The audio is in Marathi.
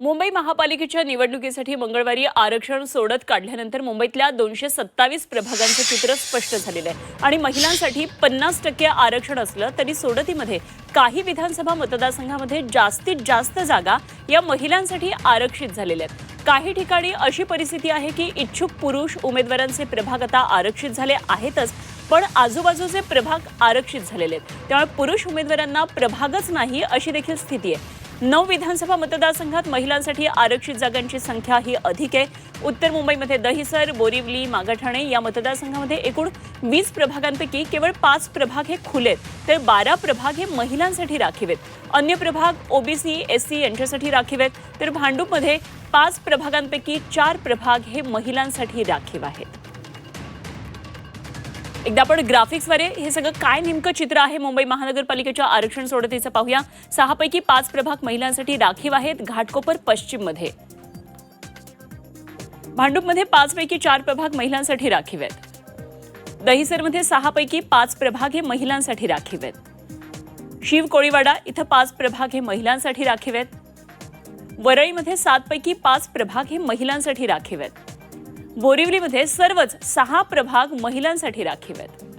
मुंबई महापालिकेच्या निवडणुकीसाठी मंगळवारी आरक्षण सोडत काढल्यानंतर मुंबईतल्या दोनशे सत्तावीस प्रभागांचं चित्र स्पष्ट झालेलं आहे. आणि महिलांसाठी पन्नास टक्के आरक्षण असलं तरी सोडतीमध्ये काही विधानसभा मतदारसंघामध्ये जास्तीत जास्त जागा या महिलांसाठी आरक्षित झालेल्या आहेत. काही ठिकाणी अशी परिस्थिती आहे की इच्छुक पुरुष उमेदवारांचे प्रभाग आता आरक्षित झाले आहेतच पण आजूबाजूचे प्रभाग आरक्षित झालेले आहेत. त्यामुळे पुरुष उमेदवारांना प्रभागच नाही अशी देखील स्थिती आहे. नऊ विधानसभा मतदारसंघात महिलांसाठी आरक्षित जागांची संख्या ही अधिक आहे. उत्तर मुंबईमध्ये दहिसर बोरिवली मागाठाणे या मतदारसंघामध्ये एकूण वीस प्रभागांपैकी केवळ पाच प्रभाग हे खुलेत तर बारा प्रभाग हे महिलांसाठी राखीव आहेत. अन्य प्रभाग ओबीसी एस सी यांच्यासाठी राखीव आहेत. तर भांडूपमध्ये पाच प्रभागांपैकी चार प्रभाग हे महिलांसाठी राखीव आहेत. एकदा आपण ग्राफिक्सवर हे सगळं काय नेमकं चित्र आहे? मुंबई महानगरपालिकेच्या आरक्षण सोडतीचं पाहूया. सहापैकी पाच प्रभाग महिलांसाठी राखीव आहेत घाटकोपर पश्चिममध्ये. भांडूपमध्ये पाचपैकी चार प्रभाग महिलांसाठी राखीव आहेत. दहिसरमध्ये सहापैकी पाच प्रभाग हे महिलांसाठी राखीव आहेत. शिव कोळीवाडा इथं पाच प्रभाग हे महिलांसाठी राखीव आहेत. वरळीमध्ये सातपैकी पाच प्रभाग हे महिलांसाठी राखीव आहेत. बोरिवलीमध्ये सर्वच सहा प्रभाग महिलांसाठी राखीव आहेत.